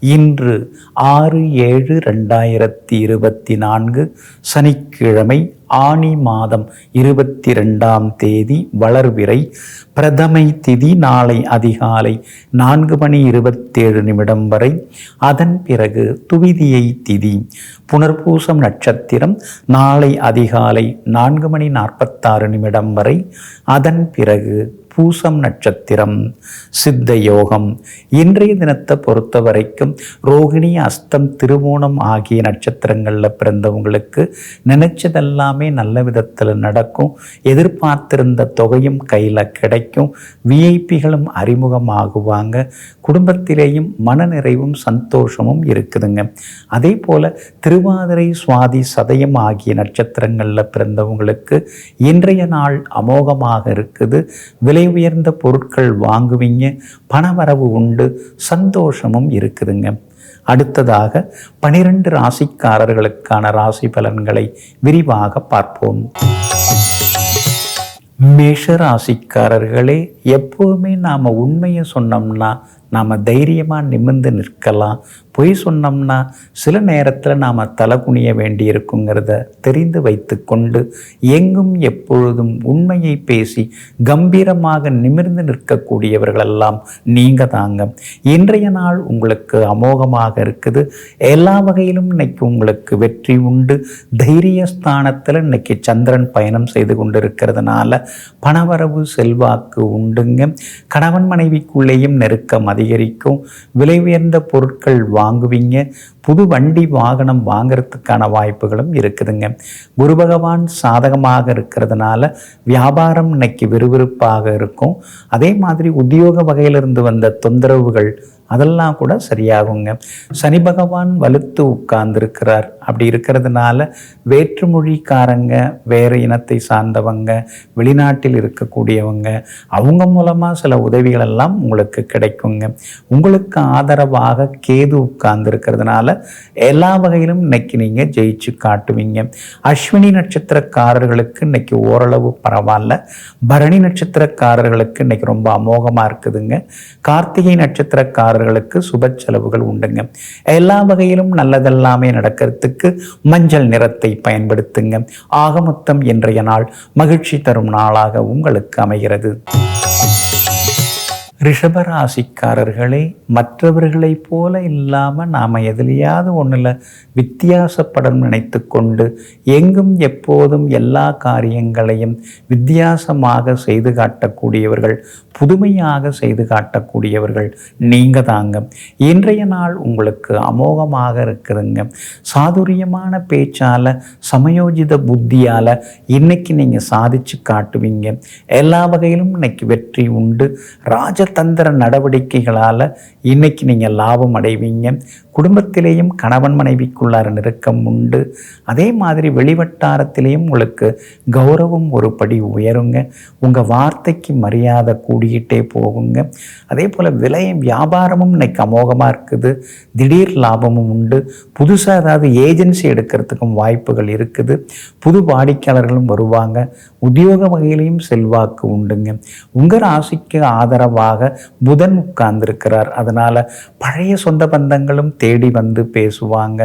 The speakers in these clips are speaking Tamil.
இன்று ஆறு ஏழு ரெண்டாயிரத்தி இருபத்தி நான்கு சனிக்கிழமை ஆனி மாதம் இருபத்தி ரெண்டாம் தேதி வளர்விரை பிரதமை திதி நாளை அதிகாலை நான்கு மணி இருபத்தேழு நிமிடம் வரை. அதன் பிறகு துவிதியை திதி. புனர்பூசம் நட்சத்திரம் நாளை அதிகாலை நான்கு மணி நாற்பத்தாறு நிமிடம் வரை. அதன் பிறகு பூசம் நட்சத்திரம் சித்த யோகம். இன்றைய தினத்தை பொறுத்த வரைக்கும் ரோகிணி அஸ்தம் திருவோணம் ஆகிய நட்சத்திரங்களில் பிறந்தவங்களுக்கு நினைச்சதெல்லாமே நல்ல விதத்தில் நடக்கும். எதிர்பார்த்திருந்த தொகையும் கையில் கிடைக்கும். விஐபிகளும் அறிமுகமாகுவாங்க. குடும்பத்திலேயும் மனநிறைவும் சந்தோஷமும் இருக்குதுங்க. அதே போல் திருவாதிரை சுவாதி சதயம் ஆகிய நட்சத்திரங்களில் பிறந்தவங்களுக்கு இன்றைய நாள் அமோகமாக இருக்குது. விலை உயர்ந்த பொருட்கள் வாங்குவீங்க பணவரவு உண்டு சந்தோஷமும் இருக்குதுங்க. அடுத்ததாக பனிரெண்டு ராசிக்காரர்களுக்கான ராசி பலன்களை விரிவாக பார்ப்போம். மேஷ ராசிக்காரர்களே எப்போவுமே நாம் உண்மையை சொன்னோம்னா நாம் தைரியமாக நிமிர்ந்து நிற்கலாம். பொய் சொன்னோம்னா சில நேரத்தில் நாம் தலை குனிய வேண்டியிருக்குங்கிறத தெரிந்து வைத்து கொண்டு எங்கும் எப்பொழுதும் உண்மையை பேசி கம்பீரமாக நிமிர்ந்து நிற்கக்கூடியவர்களெல்லாம் நீங்கள் தாங்க. இன்றைய நாள் உங்களுக்கு அமோகமாக இருக்குது. எல்லா வகையிலும் இன்னைக்கு உங்களுக்கு வெற்றி உண்டு. தைரிய ஸ்தானத்தில் இன்னைக்கு சந்திரன் பயணம் செய்து கொண்டிருக்கிறதுனால பணவரவு செல்வாக்கு உண்டுங்க. கணவன் மனைவிக்குள்ளேயும் நெருக்கம் அதிகரிக்கும். விலை உயர்ந்த பொருட்கள் வாங்குவீங்க. புது வண்டி வாகனம் வாங்கிறதுக்கான வாய்ப்புகளும் இருக்குதுங்க. குரு பகவான் சாதகமாக இருக்கிறதுனால வியாபாரம் இன்னைக்கு விறுவிறுப்பாக இருக்கும். அதே மாதிரி உத்தியோக வகையிலிருந்து வந்த தொந்தரவுகள் அதெல்லாம் கூட சரியாகுங்க. சனி பகவான் வலுத்து உட்கார்ந்துருக்கிறார். அப்படி இருக்கிறதுனால வேற்றுமொழிக்காரங்க வேறு இனத்தை சார்ந்தவங்க வெளிநாட்டில் இருக்கக்கூடியவங்க அவங்க மூலமாக சில உதவிகள் எல்லாம் உங்களுக்கு கிடைக்குங்க. உங்களுக்கு ஆதரவாக கேது உட்கார்ந்துருக்கிறதுனால எல்லா வகையிலும் இன்னைக்கு நீங்கள் ஜெயிச்சு காட்டுவீங்க. அஸ்வினி நட்சத்திரக்காரர்களுக்கு இன்னைக்கு ஓரளவு பரவாயில்ல. பரணி நட்சத்திரக்காரர்களுக்கு இன்னைக்கு ரொம்ப அமோகமாக இருக்குதுங்க. கார்த்திகை நட்சத்திரக்காரர்களுக்கு சுப செலவுகள் உண்டுங்க. எல்லா வகையிலும் நல்லதெல்லாமே நடக்கிறதுக்கு மஞ்சள் நிறத்தை பயன்படுத்துங்க. ஆகமொத்தம் இன்றைய நாள் மகிழ்ச்சி தரும் நாளாக உங்களுக்கு அமைகிறது. ரிஷபராசிக்காரர்களே மற்றவர்களைப் போல இல்லாமல் நாம் எதிலையாவது ஒன்றில் வித்தியாசப்படம் நினைத்து கொண்டு எங்கும் எப்போதும் எல்லா காரியங்களையும் வித்தியாசமாக செய்து காட்டக்கூடியவர்கள் புதுமையாக செய்து காட்டக்கூடியவர்கள் நீங்கள் தாங்க. இன்றைய நாள் உங்களுக்கு அமோகமாக இருக்குதுங்க. சாதுரியமான பேச்சால் சமயோஜித புத்தியால் இன்னைக்கு நீங்கள் சாதிச்சு காட்டுவீங்க. எல்லா வகையிலும் இன்னைக்கு வெற்றி உண்டு. ராஜ ராஜதந்திர நடவடிக்கைகளால் இன்னைக்கு நீங்கள் லாபம் அடைவீங்க. குடும்பத்திலேயும் கணவன் மனைவிக்குள்ளார நெருக்கம் உண்டு. அதே மாதிரி வெளிவட்டாரத்திலேயும் உங்களுக்கு கௌரவம் ஒரு படி உயருங்க. உங்கள் வார்த்தைக்கு மரியாதை கூடிக்கிட்டே போகுங்க. அதே போல் விலையும் வியாபாரமும் இன்னைக்கு அமோகமாக இருக்குது. திடீர் லாபமும் உண்டு. புதுசாக ஏதாவது ஏஜென்சி எடுக்கிறதுக்கும் வாய்ப்புகள் இருக்குது. புது வாடிக்கையாளர்களும் வருவாங்க. உத்தியோக வகையிலையும் செல்வாக்கு உண்டுங்க. உங்கள் ராசிக்கு ஆதரவாக புதன் உட்கார்ந்திருக்கிறார். அதனால் பழைய சொந்த பந்தங்களும் தேடி வந்து பேசுவாங்க.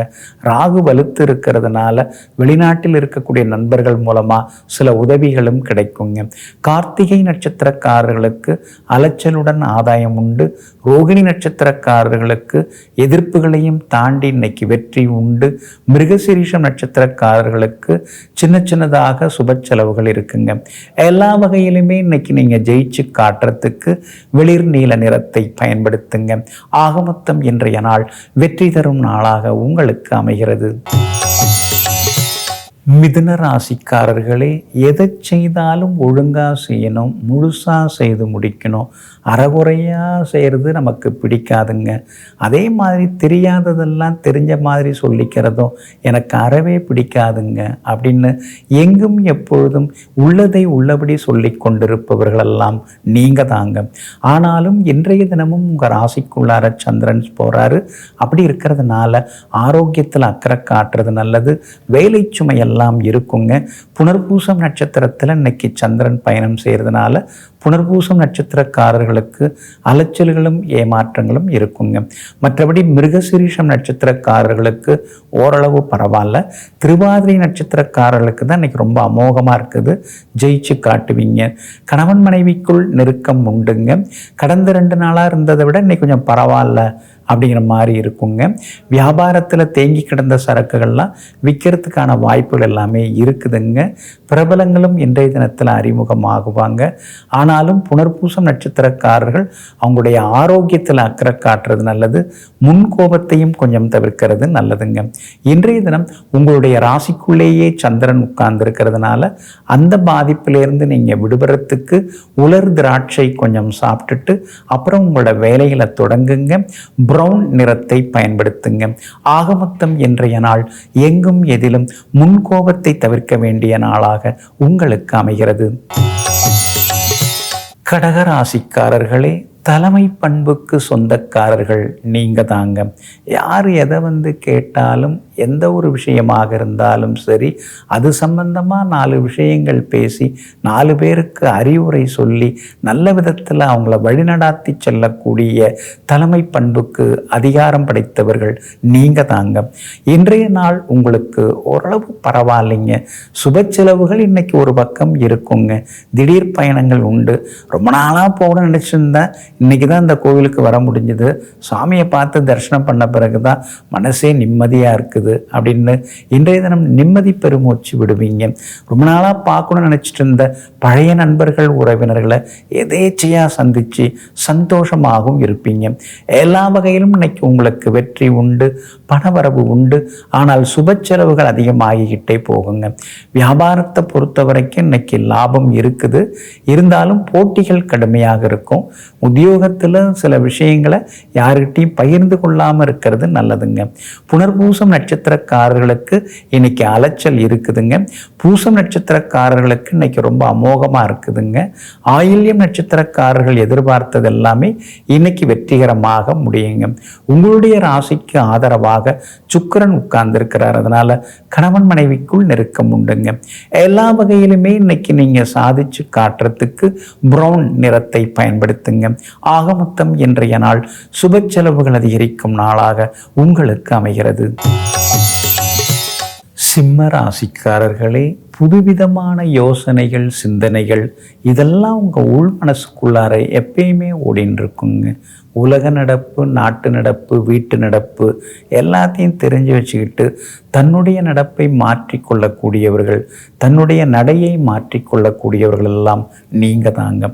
ராகு வலுத்து இருக்கிறதுனால வெளிநாட்டில் இருக்கக்கூடிய நண்பர்கள் மூலமாக சில உதவிகளும் கிடைக்குங்க. கார்த்திகை நட்சத்திரக்காரர்களுக்கு அலைச்சலுடன் ஆதாயம் உண்டு. ரோகிணி நட்சத்திரக்காரர்களுக்கு எதிர்ப்புகளையும் தாண்டி இன்னைக்கு வெற்றி உண்டு. மிருகசிரீஷம் நட்சத்திரக்காரர்களுக்கு சின்ன சின்னதாக சுப செலவுகள் இருக்குங்க. எல்லா வகையிலுமே இன்னைக்கு நீங்கள் ஜெயிச்சு காட்டுறதுக்கு வெளிர் நீல நிறத்தை பயன்படுத்துங்க. ஆகமொத்தம் இன்றைய நாள் வெற்றி தரும் நாளாக உங்களுக்கு அமைகிறது. மிதுன ராசிக்காரர்களே எதை செய்தாலும் ஒழுங்காக செய்யணும் முழுசாக செய்து முடிக்கணும். அறகுறையாக செய்கிறது நமக்கு பிடிக்காதுங்க. அதே மாதிரி தெரியாததெல்லாம் தெரிஞ்ச மாதிரி சொல்லிக்கிறதும் எனக்கு அறவே பிடிக்காதுங்க அப்படின்னு எங்கும் எப்பொழுதும் உள்ளதை உள்ளபடி சொல்லி கொண்டிருப்பவர்களெல்லாம் நீங்கள் தாங்க. ஆனாலும் இன்றைய தினமும் உங்கள் ராசிக்குள்ளார சந்திரன் போகிறாரு அப்படி இருக்கிறதுனால ஆரோக்கியத்தில் அக்கறை காட்டுறது நல்லது. வேலை சுமையெல்லாம் எல்லாம் இருக்குங்க. புனர்பூசம் நட்சத்திரத்தில் இன்னைக்கு சந்திரன் பயணம் செய்கிறதுனால புனர்பூசம் நட்சத்திரக்காரர்களுக்கு அலைச்சல்களும் ஏமாற்றங்களும் இருக்குங்க. மற்றபடி மிருகசிரீஷம் நட்சத்திரக்காரர்களுக்கு ஓரளவு பரவாயில்ல. திருவாதிரை நட்சத்திரக்காரர்களுக்கு தான் இன்னைக்கு ரொம்ப அமோகமாக இருக்குது. ஜெயிச்சு காட்டுவீங்க. கணவன் மனைவிக்குள் நெருக்கம் உண்டுங்க. கடந்த ரெண்டு நாளாக இருந்ததை விட இன்னைக்கு கொஞ்சம் பரவாயில்ல அப்படிங்கிற மாதிரி இருக்குங்க. வியாபாரத்தில் தேங்கி கிடந்த சரக்குகள்லாம் விற்கிறதுக்கான வாய்ப்புகள் எல்லாமே இருக்குதுங்க. பிரபலங்களும் இன்றைய தினத்தில் அறிமுகமாகுவாங்க. ஆனாலும் புனர்பூசம் நட்சத்திரக்காரர்கள் அவங்களுடைய ஆரோக்கியத்தில் அக்கறை காட்டுறது நல்லது முன்கோபத்தையும் கொஞ்சம் தவிர்க்கிறது நல்லதுங்க. இன்றைய தினம் உங்களுடைய ராசிக்குள்ளேயே சந்திரன் உட்கார்ந்து இருக்கிறதுனால அந்த பாதிப்பிலிருந்து நீங்கள் விடுபடுறதுக்கு உலர் திராட்சை கொஞ்சம் சாப்பிட்டுட்டு அப்புறம் உங்களோட வேலைகளை தொடங்குங்க ப்ரௌன் நிறத்தை பயன்படுத்துங்க. ஆகமொத்தம் இன்றைய நாள் எங்கும் எதிலும் முன்கோபத்தை தவிர்க்க வேண்டிய நாளாக உங்களுக்கு அமைகிறது. கடகராசிக்காரர்களே தலைமை பண்புக்கு சொந்தக்காரர்கள் நீங்கள் தாங்க. யார் எதை வந்து கேட்டாலும் எந்த ஒரு விஷயமாக இருந்தாலும் சரி அது சம்பந்தமாக நாலு விஷயங்கள் பேசி நாலு பேருக்கு அறிவுரை சொல்லி நல்ல விதத்தில் அவங்கள வழிநடாத்தி செல்லக்கூடிய தலைமை பண்புக்கு அதிகாரம் படைத்தவர்கள் நீங்கள் தாங்க. இன்றைய நாள் உங்களுக்கு ஓரளவு பரவாயில்லைங்க. சுப செலவுகள் இன்றைக்கி ஒரு பக்கம் இருக்குங்க. திடீர் பயணங்கள் உண்டு. ரொம்ப நாளாக போகணும்னு நினச்சிருந்தேன். இன்னைக்கு தான் இந்த கோவிலுக்கு வர முடிஞ்சுது. சாமியை பார்த்து தரிசனம் பண்ண பிறகு தான் மனசே நிம்மதியாக இருக்குது. அப்படின்னு இன்றைய தினம் நிம்மதி பெருமூச்சு விடுவீங்க. ரொம்ப நாளாக பார்க்கணும்னு நினச்சிட்டு இருந்த பழைய நண்பர்கள் உறவினர்களை எதேச்சையாக சந்தித்து சந்தோஷமாகவும் இருப்பீங்க. எல்லா வகையிலும் இன்னைக்கு உங்களுக்கு வெற்றி உண்டு பணவரவு உண்டு. ஆனால் சுப செலவுகள் அதிகமாகிக்கிட்டே போகுங்க. வியாபாரத்தை பொறுத்த வரைக்கும் இன்னைக்கு லாபம் இருக்குது. இருந்தாலும் போட்டிகள் கடுமையாக இருக்கும். உத்தியோகத்தில் சில விஷயங்களை யாருக்கிட்டையும் பகிர்ந்து கொள்ளாமல் இருக்கிறது நல்லதுங்க. புனர்பூசம் நட்சத்திரக்காரர்களுக்கு இன்னைக்கு அலைச்சல் இருக்குதுங்க. பூசம் நட்சத்திரக்காரர்களுக்கு இன்னைக்கு ரொம்ப அமோகமாக இருக்குதுங்க. ஆயில்யம் நட்சத்திரக்காரர்கள் எதிர்பார்த்தது எல்லாமே இன்னைக்கு வெற்றிகரமாக முடியுங்க. உங்களுடைய ராசிக்கு ஆதரவாக சுக்கிரன் உட்கார்ந்துருக்கிறார். அதனால கணவன் மனைவிக்குள் நெருக்கம் உண்டுங்க. எல்லா வகையிலுமே இன்னைக்கு நீங்கள் சாதிச்சு காட்டுறதுக்கு ப்ரௌன் நிறத்தை பயன்படுத்துங்க. ஆகமொத்தம் இன்றைய நாள் சுப செலவுகள் அதிகரிக்கும் நாளாக உங்களுக்கு அமைகிறது. சிம்ம ராசிக்காரர்களே புதுவிதமான யோசனைகள் சிந்தனைகள் இதெல்லாம் உங்கள் உள் மனசுக்குள்ளார எப்பயுமே ஓடின்னு இருக்குங்க உலக நடப்பு நாட்டு நடப்பு வீட்டு நடப்பு எல்லாத்தையும் தெரிஞ்சு வச்சுக்கிட்டு தன்னுடைய நடப்பை மாற்றிக்கொள்ளக்கூடியவர்கள் தன்னுடைய நடையை மாற்றிக்கொள்ளக்கூடியவர்கள் எல்லாம் நீங்கள் தாங்க.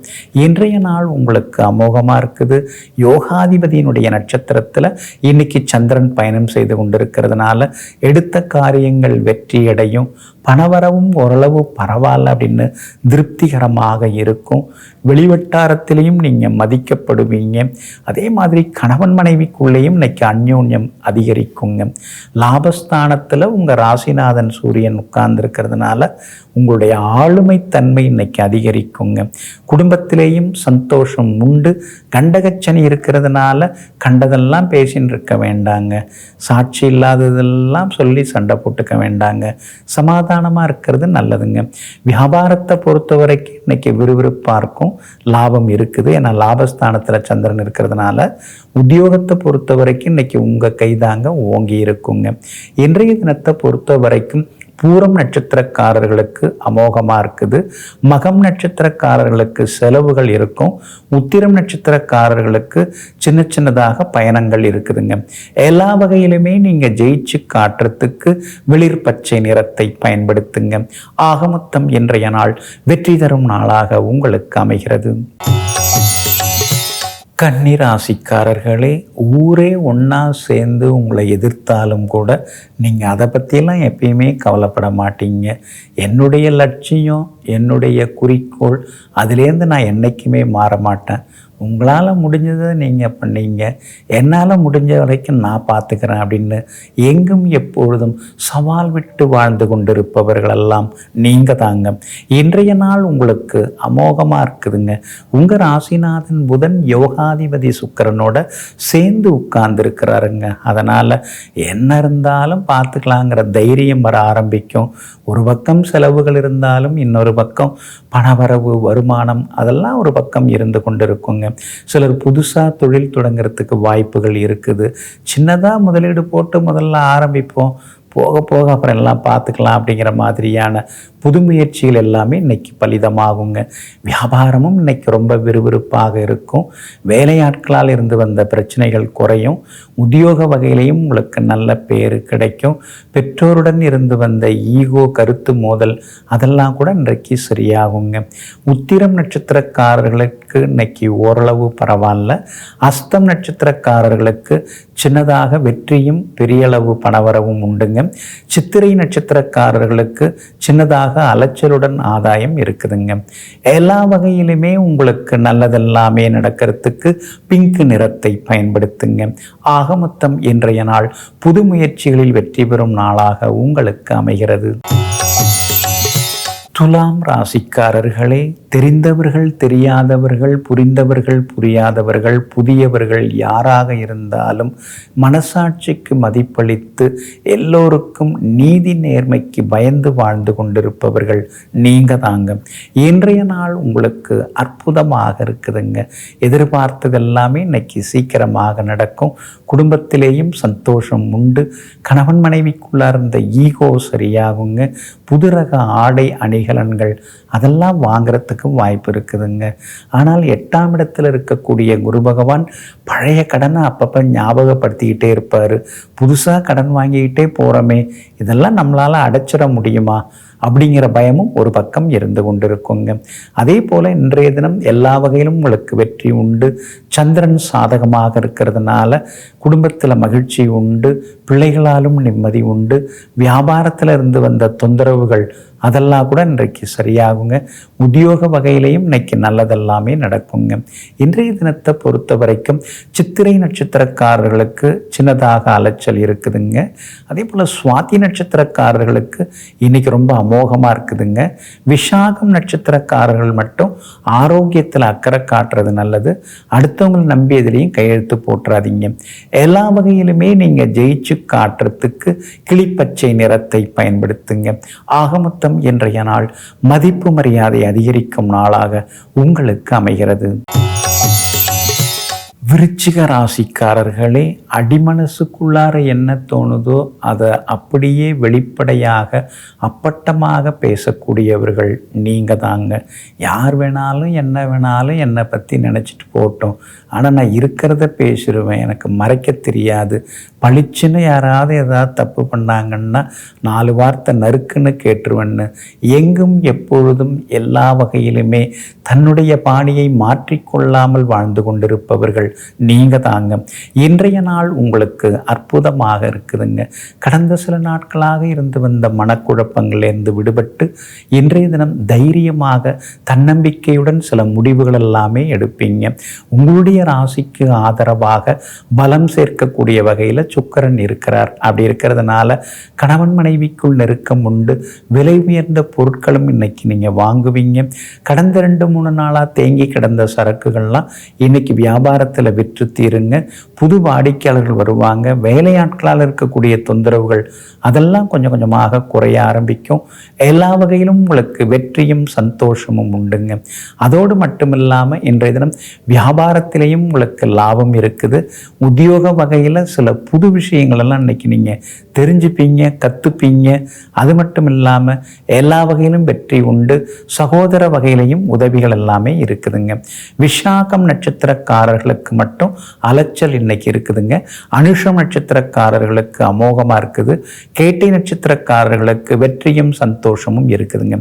இன்றைய நாள் உங்களுக்கு அமோகமாக இருக்குது. யோகாதிபதியினுடைய நட்சத்திரத்தில் இன்னைக்கு சந்திரன் பயணம் செய்து கொண்டிருக்கிறதுனால எடுத்த காரியங்கள் வெற்றியடையும் பணவரவும் ஓரளவு பரவாயில்ல அப்படின்னு திருப்திகரமாக இருக்கும். வெளிவட்டாரத்திலையும் நீங்கள் மதிக்கப்படுவீங்க. அதே மாதிரி கணவன் மனைவிக்குள்ளேயும் இன்னைக்கு அந்யோன்யம் அதிகரிக்குங்க. லாபஸ்தானத்தில் உங்கள் ராசிநாதன் சூரியன் உட்கார்ந்துருக்கிறதுனால உங்களுடைய ஆளுமைத்தன்மை இன்னைக்கு அதிகரிக்குங்க. குடும்பத்திலேயும் சந்தோஷம் உண்டு. கண்டகச்சனி இருக்கிறதுனால கண்டதெல்லாம் பேசின்னு இருக்க வேண்டாங்க. சாட்சி இல்லாததெல்லாம் சொல்லி சண்டை போட்டுக்க வேண்டாங்க. சமாதானமாக இருக்கிறது நல்லதுங்க. வியாபாரத்தை பொறுத்த வரைக்கும் இன்னைக்கு விறுவிறுப்பாக இருக்கும். லாபம் இருக்குது. ஏன்னா லாபஸ்தானத்தில் சந்திரன் இருக்கிறதுனால உத்தியோகத்தை பொறுத்த வரைக்கும் இன்னைக்கு உங்கள் கைதாங்க ஓங்கி இருக்குங்க. இன்றைய தினத்தை பொறுத்த வரைக்கும் பூரம் நட்சத்திரக்காரர்களுக்கு அமோகமாக இருக்குது. மகம் நட்சத்திரக்காரர்களுக்கு செலவுகள் இருக்கும். உத்திரம் நட்சத்திரக்காரர்களுக்கு சின்ன சின்னதாக பயணங்கள் இருக்குதுங்க. எல்லா வகையிலுமே நீங்கள் ஜெயிச்சு காட்டுறதுக்கு வெளிர் பச்சை நிறத்தை பயன்படுத்துங்க. ஆகமொத்தம் இன்றைய நாள் வெற்றி தரும் நாளாக உங்களுக்கு அமைகிறது. கன்னிராசிக்காரர்களே ஊரே ஒன்றா சேர்ந்து உங்களை எதிர்த்தாலும் கூட நீங்கள் அதை பற்றியெல்லாம் எப்பயுமே கவலைப்பட மாட்டீங்க. என்னுடைய லட்சியம் என்னுடைய குறிக்கோள் அதுலேருந்து நான் என்றைக்குமே மாற மாட்டேன். உங்களால் முடிஞ்சதை நீங்கள் பண்ணீங்க. என்னால் முடிஞ்ச வரைக்கும் நான் பார்த்துக்கிறேன் அப்படின்னு எங்கும் எப்பொழுதும் சவால் விட்டு வாழ்ந்து கொண்டிருப்பவர்களெல்லாம் நீங்கள் தாங்க. இன்றைய நாள் உங்களுக்கு அமோகமாக இருக்குதுங்க. உங்கள் ராசிநாதன் புதன் யோகாதிபதி சுக்கரனோட சேர்ந்து உட்கார்ந்துருக்கிறாருங்க. அதனால் என்ன இருந்தாலும் பார்த்துக்கலாங்கிற தைரியம் வர ஆரம்பிக்கும். ஒரு பக்கம் செலவுகள் இருந்தாலும் இன்னொரு பக்கம் பணவரவு வருமானம் அதெல்லாம் ஒரு பக்கம் இருந்து கொண்டிருக்குங்க. சிலர் புதுசாக தொழில் தொடங்குறதுக்கு வாய்ப்புகள் இருக்குது. சின்னதாக முதலீடு போட்டு முதல்ல ஆரம்பிப்போம். போக போக அப்புறம் எல்லாம் பார்த்துக்கலாம் அப்படிங்கிற மாதிரியான புது முயற்சிகள் எல்லாமே இன்றைக்கி பலிதமாகுங்க. வியாபாரமும் இன்னைக்கு ரொம்ப விறுவிறுப்பாக இருக்கும். வேலையாட்களால் இருந்து வந்த பிரச்சனைகள் குறையும். உத்தியோக வகையிலையும் உங்களுக்கு நல்ல பேர் கிடைக்கும். பெற்றோருடன் இருந்து வந்த ஈகோ கருத்து மோதல் அதெல்லாம் கூட இன்றைக்கு சரியாகுங்க. உத்திரம் நட்சத்திரக்காரர்களுக்கு இன்னைக்கு ஓரளவு பரவாயில்ல. அஸ்தம் நட்சத்திரக்காரர்களுக்கு சின்னதாக வெற்றியும் பெரியளவு பணவரவும் உண்டுங்க. சித்திரை நட்சத்திரக்காரர்களுக்கு சின்னதாக அலைச்சலுடன் ஆதாயம் இருக்குதுங்க. எல்லா வகையிலுமே உங்களுக்கு நல்லதெல்லாமே நடக்கிறதுக்கு பிங்க் நிறத்தை பயன்படுத்துங்க. ஆக மொத்தம் இன்றைய நாள் புது முயற்சிகளில் வெற்றி பெறும் நாளாக உங்களுக்கு அமைகிறது. துலாம் ராசிக்காரர்களே தெரிந்தவர்கள் தெரியாதவர்கள் புரிந்தவர்கள் புரியாதவர்கள் புதியவர்கள் யாராக இருந்தாலும் மனசாட்சிக்கு மதிப்பளித்து எல்லோருக்கும் நீதி நேர்மைக்கு பயந்து வாழ்ந்து கொண்டிருப்பவர்கள் நீங்கள் தாங்க. இன்றைய நாள் உங்களுக்கு அற்புதமாக இருக்குதுங்க. எதிர்பார்த்ததெல்லாமே இன்னைக்கு சீக்கிரமாக நடக்கும். குடும்பத்திலேயும் சந்தோஷம் உண்டு. கணவன் மனைவிக்குள்ளார் இருந்த ஈகோ சரியாகுங்க. புதுரக ஆடை அணிகலன்கள் அதெல்லாம் வாங்குறதுக்கு வாங்குறதுக்கும் வாய்ப்பு இருக்குதுங்க. ஆனால் எட்டாம் இடத்துல இருக்கக்கூடிய குரு பகவான் பழைய கடனை அப்பப்போ ஞாபகப்படுத்திக்கிட்டே இருப்பார். புதுசாக கடன் வாங்கிக்கிட்டே போகிறோமே இதெல்லாம் நம்மளால் அடைச்சிட முடியுமா? அப்படிங்கிற பயமும் ஒரு பக்கம் இருந்து கொண்டிருக்குங்க. அதே போல் இன்றைய தினம் எல்லா வகையிலும் உங்களுக்கு வெற்றி உண்டு. சந்திரன் சாதகமாக இருக்கிறதுனால குடும்பத்தில் மகிழ்ச்சி உண்டு. பிள்ளைகளாலும் நிம்மதி உண்டு. வியாபாரத்தில் இருந்து வந்த தொந்தரவுகள் அதெல்லாம் கூட இன்றைக்கு சரியாகுங்க. உத்தியோக வகையிலையும் இன்னைக்கு நல்லதெல்லாமே நடக்குங்க. இன்றைய தினத்தை பொறுத்த வரைக்கும் சித்திரை நட்சத்திரக்காரர்களுக்கு சின்னதாக அலைச்சல் இருக்குதுங்க. அதே போல் சுவாதி நட்சத்திரக்காரர்களுக்கு இன்னைக்கு ரொம்ப அமோகமாக இருக்குதுங்க. விஷாகம் நட்சத்திரக்காரர்கள் மட்டும் ஆரோக்கியத்தில் அக்கறை காட்டுறது நல்லது. அடுத்தவங்களை நம்பி எதுலேயும் கையெழுத்து போட்டுறாதீங்க. எல்லா வகையிலுமே நீங்கள் ஜெயிச்சு காட்டுறதுக்கு கிளிப்பச்சை நிறத்தை பயன்படுத்துங்க. ஆக மொத்தம் இன்றைய நாள் மதிப்பு மரியாதை அதிகரிக்கும் நாளாக உங்களுக்கு அமைகிறது. விருச்சிக ராசிக்காரர்களே அடிமனசுக்குள்ளார என்ன தோணுதோ அதை அப்படியே வெளிப்படையாக அப்பட்டமாக பேசக்கூடியவர்கள் நீங்கள் தாங்க. யார் வேணாலும் என்ன வேணாலும் என்னை பற்றி நினச்சிட்டு போட்டோம் ஆனால் நான் இருக்கிறத பேசிடுவேன் எனக்கு மறைக்க தெரியாது. பளிச்சுன்னு யாராவது ஏதாவது தப்பு பண்ணாங்கன்னா நாலு வார்த்தை நறுக்குன்னு கேட்டுருவேன்னு. எங்கும் எப்பொழுதும் எல்லா வகையிலுமே தன்னுடைய பாணியை மாற்றிக்கொள்ளாமல் வாழ்ந்து கொண்டிருப்பவர்கள் நீங்கள் தாங்க. இன்றைய நாள் உங்களுக்கு அற்புதமாக இருக்குதுங்க. கடந்த சில நாட்களாக இருந்து வந்த மனக்குழப்பங்களிலிருந்து விடுபட்டு இன்றைய தினம் தைரியமாக தன்னம்பிக்கையுடன் சில முடிவுகள் எல்லாமே எடுப்பீங்க. உங்களுடைய ராசிக்கு ஆதரவாக பலம் சேர்க்கக்கூடிய வகையில் சுக்கரன் இருக்கிறார். அப்படி இருக்கிறதுனால கணவன் மனைவிக்குள் நெருக்கம் உண்டு. விலை உயர்ந்த பொருட்களும் இன்னைக்கு நீங்கள் வாங்குவீங்க. கடந்த ரெண்டு மூணு நாளாக தேங்கி கிடந்த சரக்குகள்லாம் இன்னைக்கு வியாபாரத்தில் விற்று தீருங்க. புது வாடிக்கையாளர்கள் வருவாங்க. வேலையாட்களால் இருக்கக்கூடிய தொந்தரவுகள் அதெல்லாம் கொஞ்சம் கொஞ்சமாக குறைய ஆரம்பிக்கும். எல்லா வகையிலும் உங்களுக்கு வெற்றியும் சந்தோஷமும் உண்டுங்க. அதோடு மட்டும் இல்லாமல் இன்றைய தினம் வியாபாரத்திலேயும் உங்களுக்கு லாபம் இருக்குது. உத்தியோக வகையில் சில புது புது விஷயங்களெல்லாம் இன்றைக்கி நீங்கள் தெரிஞ்சுப்பீங்க கற்றுப்பீங்க அது மட்டும் இல்லாமல் எல்லா வகையிலும் வெற்றி உண்டு. சகோதர வகையிலையும் உதவிகள் எல்லாமே இருக்குதுங்க. விஷாகம் நட்சத்திரக்காரர்களுக்கு மட்டும் அலைச்சல் இன்னைக்கு இருக்குதுங்க. அனுஷம் நட்சத்திரக்காரர்களுக்கு அமோகமாக இருக்குது. கேட்டை நட்சத்திரக்காரர்களுக்கு வெற்றியும் சந்தோஷமும் இருக்குதுங்க.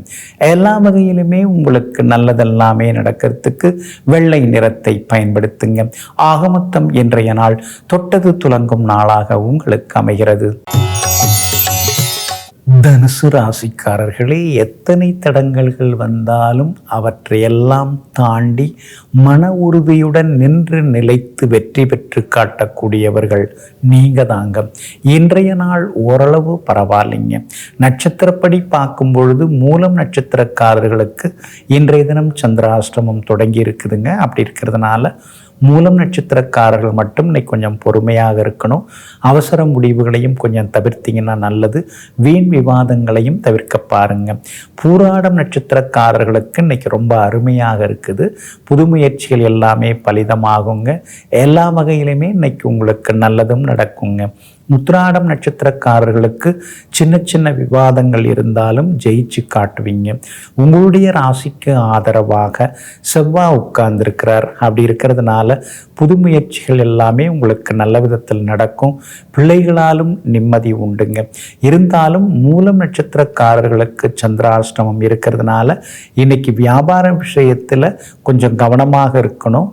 எல்லா வகையிலுமே உங்களுக்கு நல்லதெல்லாமே நடக்கிறதுக்கு வெள்ளை நிறத்தை பயன்படுத்துங்க. ஆகமொத்தம் இன்றைய நாள் தொட்டது துலங்கும் நாள். நாளாக உங்களுக்கு அமைகிறது. தனுசு ராசிக்காரர்களே எத்தனை தடங்கல்கள் வந்தாலும் அவற்றையெல்லாம் தாண்டி மன உறுதியுடன் நின்று நிலைத்து வெற்றி பெற்று காட்டக்கூடியவர்கள் நீங்க தாங்க இன்றைய நாள் ஓரளவு பரவாயில்லைங்க. நட்சத்திரப்படி பார்க்கும் பொழுது மூலம் நட்சத்திரக்காரர்களுக்கு இன்றைய தினம் சந்திராஷ்டமம் தொடங்கி இருக்குதுங்க. அப்படி இருக்கிறதுனால மூலம் நட்சத்திரக்காரர்கள் மட்டும் இன்னைக்கு கொஞ்சம் பொறுமையாக இருக்கணும். அவசர முடிவுகளையும் கொஞ்சம் தவிர்த்தீங்கன்னா நல்லது. வீண் விவாதங்களையும் தவிர்க்க பாருங்க. பூராடம் நட்சத்திரக்காரர்களுக்கு இன்னைக்கு ரொம்ப அருமையாக இருக்குது. புது முயற்சிகள் எல்லாமே பலிதமாகுங்க. எல்லா வகையிலுமே இன்னைக்கு உங்களுக்கு நல்லதும் நடக்குங்க. முத்ராடம் நட்சத்திரக்காரர்களுக்கு சின்ன சின்ன விவாதங்கள் இருந்தாலும் ஜெயிச்சு காட்டுவீங்க. உங்களுடைய ராசிக்கு ஆதரவாக செவ்வாய் உட்கார்ந்துருக்கிறார். அப்படி இருக்கிறதுனால புது முயற்சிகள் எல்லாமே உங்களுக்கு நல்ல விதத்தில் நடக்கும். பிள்ளைகளாலும் நிம்மதி உண்டுங்க. இருந்தாலும் மூலம் நட்சத்திரக்காரர்களுக்கு சந்திராஷ்டமம் இருக்கிறதுனால இன்னைக்கு வியாபார விஷயத்தில் கொஞ்சம் கவனமாக இருக்கணும்.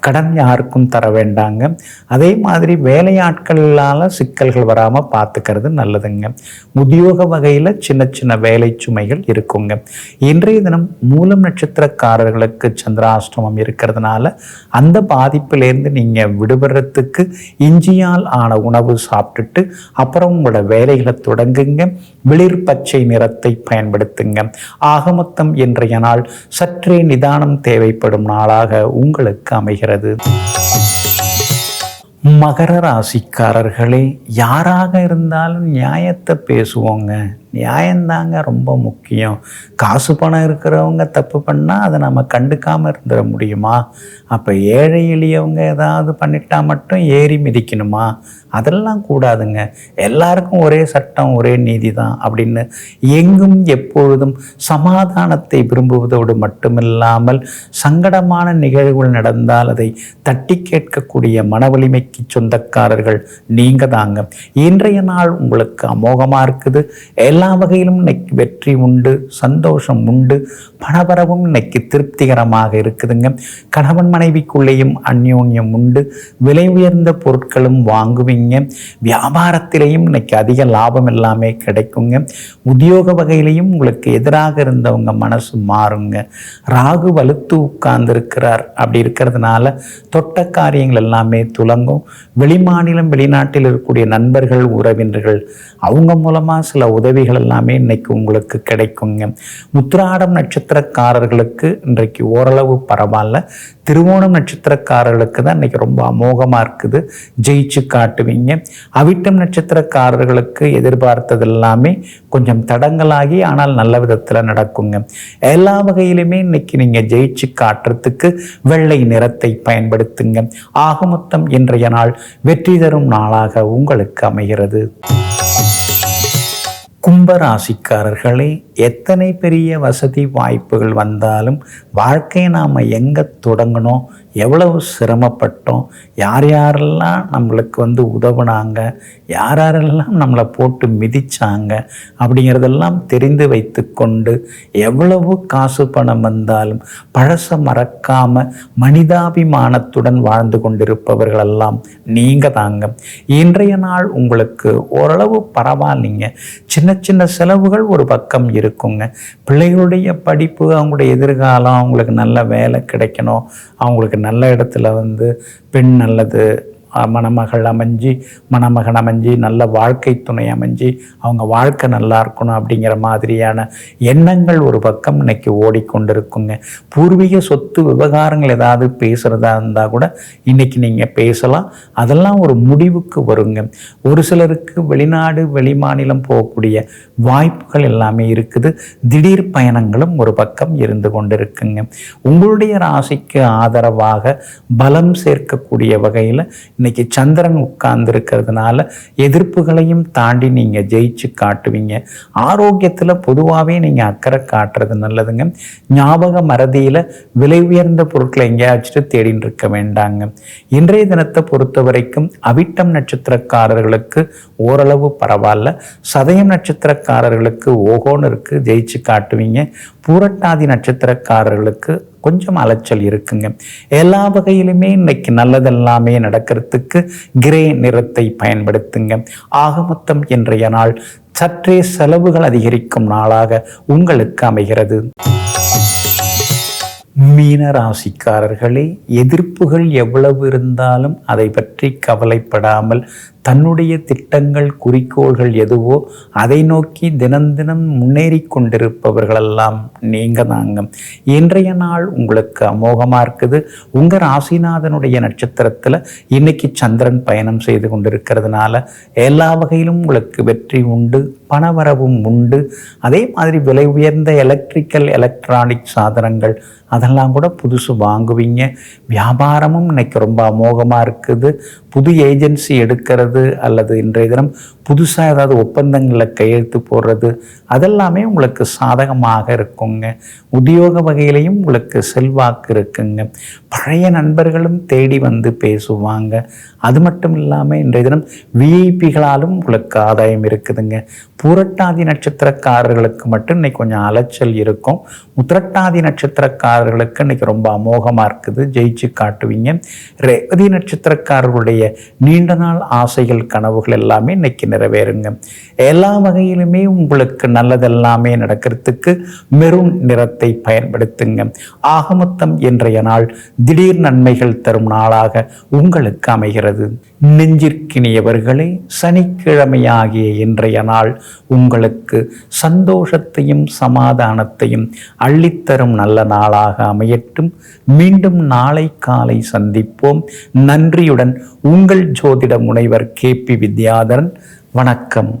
கடன் யாருக்கும் தர வேண்டாங்க. அதே மாதிரி வேலையாட்களால் சிக்கல்கள் வராமல் பார்த்துக்கிறது நல்லதுங்க. உத்தியோக வகையில் சின்ன சின்ன வேலை சுமைகள் இருக்குங்க. இன்றைய தினம் மூலம் நட்சத்திரக்காரர்களுக்கு சந்திராஷ்டமம் இருக்கிறதுனால அந்த பாதிப்பிலேருந்து நீங்கள் விடுபடுறதுக்கு இஞ்சியால் ஆன உணவு சாப்பிட்டுட்டு அப்புறம் உங்களோட வேலைகளை தொடங்குங்க. வெளிர் பச்சை நிறத்தை பயன்படுத்துங்க. ஆக மொத்தம் இன்றைய நாள் சற்றே நிதானம் தேவைப்படும் நாளாக உங்களுக்கு வருகிறது. மகர ராசிக்காரர்களே யாராக இருந்தாலும் நியாயத்தை பேசுவோங்க. நியாயந்தாங்க ரொம்ப முக்கியம். காசு பணம் இருக்கிறவங்க தப்பு பண்ணால் அதை நம்ம கண்டுக்காமல் இருந்துட முடியுமா? அப்போ ஏழை எளியவங்க ஏதாவது பண்ணிட்டா மட்டும் ஏறி மிதிக்கணுமா? அதெல்லாம் கூடாதுங்க. எல்லாருக்கும் ஒரே சட்டம் ஒரே நீதி தான் அப்படின்னு எங்கும் எப்பொழுதும் சமாதானத்தை விரும்புவதோடு மட்டுமில்லாமல் சங்கடமான நிகழ்வுகள் நடந்தால் அதை தட்டி கேட்கக்கூடிய மனவலிமைக்கு சொந்தக்காரர்கள் நீங்க தாங்க இன்றைய நாள் உங்களுக்கு அமோகமாக இருக்குது. எல்லா வகையிலும் இன்னைக்கு வெற்றி உண்டு சந்தோஷம் உண்டு பணபரவும் இன்னைக்கு திருப்திகரமாக இருக்குதுங்க. கணவன் மனைவிக்குள்ளேயும் அந்யோன்யம் உண்டு விலை உயர்ந்த பொருட்களும் வாங்குவீங்க. வியாபாரத்திலையும் இன்னைக்கு அதிக லாபம் எல்லாமே கிடைக்குங்க. உத்தியோக வகையிலையும் உங்களுக்கு எதிராக இருந்தவங்க மனசு மாறுங்க. ராகு வலுத்து உட்கார்ந்துருக்கிறார். அப்படி இருக்கிறதுனால தொட்ட காரியங்கள் எல்லாமே துலங்கும். வெளிமாநிலம் வெளிநாட்டில் இருக்கக்கூடிய நண்பர்கள் உறவினர்கள் அவங்க மூலமாக சில உதவிகள் எல்லாமே இன்னைக்கு உங்களுக்கு கிடைக்குங்க. முத்திராடம் நட்சத்திரக்காரர்களுக்கு இன்றைக்கு ஓரளவு பரவாயில்ல. திருவோணம் நட்சத்திரக்காரர்களுக்கு தான் இன்னைக்கு ரொம்ப அமோகமாக இருக்குது. ஜெயிச்சு காட்டுவீங்க. அவிட்டம் நட்சத்திரக்காரர்களுக்கு எதிர்பார்த்தது எல்லாமே கொஞ்சம் தடங்களாகி ஆனால் நல்ல விதத்தில் நடக்குங்க. எல்லா வகையிலுமே இன்னைக்கு நீங்கள் ஜெயிச்சு காட்டுறதுக்கு வெள்ளை நிறத்தை பயன்படுத்துங்க. ஆக மொத்தம் இன்றைய நாள் வெற்றி தரும் நாளாக உங்களுக்கு அமைகிறது. கும்பராசிக்காரர்களே எத்தனை பெரிய வசதி வாய்ப்புகள் வந்தாலும் வாழ்க்கையை நாம் எங்கே தொடங்கணும்? எவ்வளவு சிரமப்பட்டோம்? யார் யாரெல்லாம் நம்மளுக்கு வந்து உதவுனாங்க? யார் யாரெல்லாம் நம்மளை போட்டு மிதித்தாங்க அப்படிங்கிறதெல்லாம் தெரிந்து வைத்து கொண்டு எவ்வளவு காசு பணம் வந்தாலும் பழச மறக்காமல் மனிதாபிமானத்துடன் வாழ்ந்து கொண்டிருப்பவர்களெல்லாம் நீங்கள் தாங்க. இன்றைய நாள் உங்களுக்கு ஓரளவு பரவாயில்லைங்க. சின்ன சின்ன செலவுகள் ஒரு பக்கம் இருக்குங்க. பிள்ளைகளுடைய படிப்பு அவங்களுடைய எதிர்காலம் அவங்களுக்கு நல்ல வேலை கிடைக்கணும். அவங்களுக்கு நல்ல இடத்துல வந்து பெண் நல்லது மணமகள் அமைஞ்சு மணமகன் அமைஞ்சு நல்ல வாழ்க்கை துணை அமைஞ்சு அவங்க வாழ்க்கை நல்லா இருக்கணும் அப்படிங்கிற மாதிரியான எண்ணங்கள் ஒரு பக்கம் இன்னைக்கு ஓடிக்கொண்டிருக்குங்க. பூர்வீக சொத்து விவகாரங்கள் ஏதாவது பேசுகிறதா இருந்தால் கூட இன்னைக்கு நீங்கள் பேசலாம். அதெல்லாம் ஒரு முடிவுக்கு வருங்க. ஒரு சிலருக்கு வெளிநாடு வெளிமாநிலம் போகக்கூடிய வாய்ப்புகள் எல்லாமே இருக்குது. திடீர் பயணங்களும் ஒரு பக்கம் இருந்து கொண்டிருக்குங்க. உங்களுடைய ராசிக்கு ஆதரவாக பலம் சேர்க்கக்கூடிய வகையில் இன்னைக்கு சந்திரன் உட்கார்ந்து இருக்கிறதுனால எதிர்ப்புகளையும் தாண்டி நீங்கள் ஜெயிச்சு காட்டுவீங்க. ஆரோக்கியத்தில் பொதுவாகவே நீங்கள் அக்கறை காட்டுறது நல்லதுங்க. ஞாபக மறதியில் விலை உயர்ந்த பொருட்களை எங்கேயாச்சும் தேடின்னு இருக்க வேண்டாங்க. இன்றைய தினத்தை பொறுத்த வரைக்கும் அவிட்டம் நட்சத்திரக்காரர்களுக்கு ஓரளவு பரவாயில்ல. சதயம் நட்சத்திரக்காரர்களுக்கு ஓகோன்னு இருக்குது ஜெயிச்சு காட்டுவீங்க. பூரட்டாதி நட்சத்திரக்காரர்களுக்கு கொஞ்சம் அலைச்சல் இருக்குங்க. எல்லா வகையிலுமே இன்னைக்கு நல்லதெல்லாமே நடக்கிறதுக்கு கிரே நிறத்தை பயன்படுத்துங்க. ஆக மொத்தம் இன்றைய நாள் சற்றே செலவுகள் அதிகரிக்கும் நாளாக உங்களுக்கு அமைகிறது. மீன ராசிக்காரர்களே எதிர்ப்புகள் எவ்வளவு இருந்தாலும் அதை பற்றி கவலைப்படாமல் தன்னுடைய திட்டங்கள் குறிக்கோள்கள் எதுவோ அதை நோக்கி தினம் தினம் முன்னேறி கொண்டிருப்பவர்களெல்லாம் நீங்க தாங்க. இன்றைய நாள் உங்களுக்கு அமோகமாக இருக்குது. உங்கள் ராசிநாதனுடைய நட்சத்திரத்தில் இன்னைக்கு சந்திரன் பயணம் செய்து கொண்டிருக்கிறதுனால எல்லா வகையிலும் உங்களுக்கு வெற்றி உண்டு பணவரவும் உண்டு. அதே மாதிரி விலை உயர்ந்த எலக்ட்ரிக்கல் எலக்ட்ரானிக் சாதனங்கள் அதெல்லாம் கூட புதுசு வாங்குவீங்க. வியாபாரமும் இன்னைக்கு ரொம்ப அமோகமாக இருக்குது. புது ஏஜென்சி எடுக்கிறது அல்லது இன்றைய தினம் புதுசாக ஏதாவது ஒப்பந்தங்களில் கையெழுத்து போடுறது அதெல்லாமே உங்களுக்கு சாதகமாக இருக்குங்க. உத்தியோக வகையிலையும் உங்களுக்கு செல்வாக்கு இருக்குங்க. பழைய நண்பர்களும் தேடி வந்து பேசுவாங்க. அது மட்டும் இல்லாமல் இன்றைய தினம் விஐபிகளாலும் உங்களுக்கு ஆதாயம் இருக்குதுங்க. புரட்டாதி நட்சத்திரக்காரர்களுக்கு மட்டும் இன்னைக்கு கொஞ்சம் அலைச்சல் இருக்கும். உத்திரட்டாதி நட்சத்திரக்காரர்களுக்கு இன்னைக்கு ரொம்ப அமோகமாக இருக்குது. ஜெயிச்சு காட்டுவீங்க. ரேவதி நட்சத்திரக்காரர்களுடைய நீண்ட நாள் ஆசை ஆசைகள் கனவுகள் எல்லாமே இன்னைக்கு நிறைவேறுங்க. எல்லா வகையிலுமே உங்களுக்கு நல்லதெல்லாமே நடக்கிறதுக்கு மெரூன் நிறத்தை பயன்படுத்துங்க. ஆகமொத்தம் இன்றைய நாள் திடீர் நன்மைகள் தரும் நாளாக உங்களுக்கு அமைகிறது. நெஞ்சிற்கினியவர்களே சனிக்கிழமையாகிய இன்றைய நாள் உங்களுக்கு சந்தோஷத்தையும் சமாதானத்தையும் அள்ளித்தரும் நல்ல நாளாக அமையட்டும். மீண்டும் நாளை காலை சந்திப்போம். நன்றியுடன் உங்கள் ஜோதிட முனைவர் கே பி வித்யாதரன். வணக்கம்.